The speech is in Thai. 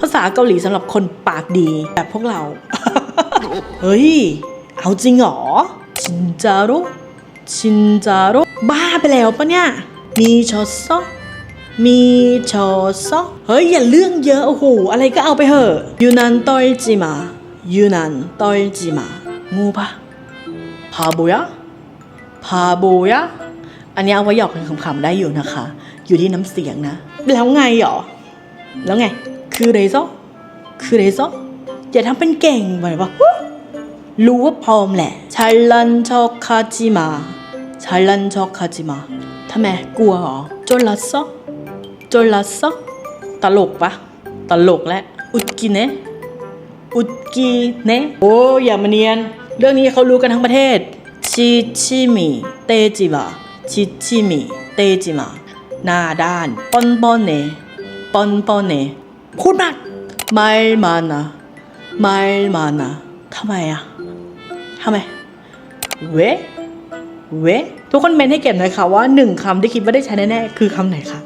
ภาษาเกาหลีสำหรับคนปากดีแบบพวกเรา เฮ้ย เอาจริงเหรอชินจารุชินจารุบ้าไปแล้วปะเนี่ย มีชอซอมีชอซอเฮ้ย อย่าเรื่องเยอะ โอ้โห อะไรก็เอาไปเถอะยูนันตอยจิมายูนันตอยจิมางูปะพาโบยะพาโบยะอันนี้เอาไว้หยอกกันขำๆได้อยู่นะคะ อยู่ที่น้ำเสียงนะ แล้วไงหรอ แล้วไง คือเรซคือเรซอย่าทำเป็นเก่งไปปะรู้ว่าพร้อมแหละชันลันชอกคาจิมาชันลันชอกคาจิมาทำไมกลัวหรอจนละซอจนละซอตลกปะตลกและอุดกิเนอุดกิเนโอ้อย่ามาเนียน เรื่องนี้เขารู้กันทั้งประเทศชิชิมิเตจิบะชิชิมิเตจิมาหน้าด้านปอนปอนเนปอนปอนเน พูดมากไม่มานะไม่มานะทำไมอะทำไม เวเวทุกคนเมนให้เก็บหน่อยค่ะว่าหนึ่งคำที่คิดว่าได้ใช้แน่ๆคือคำไหนคะ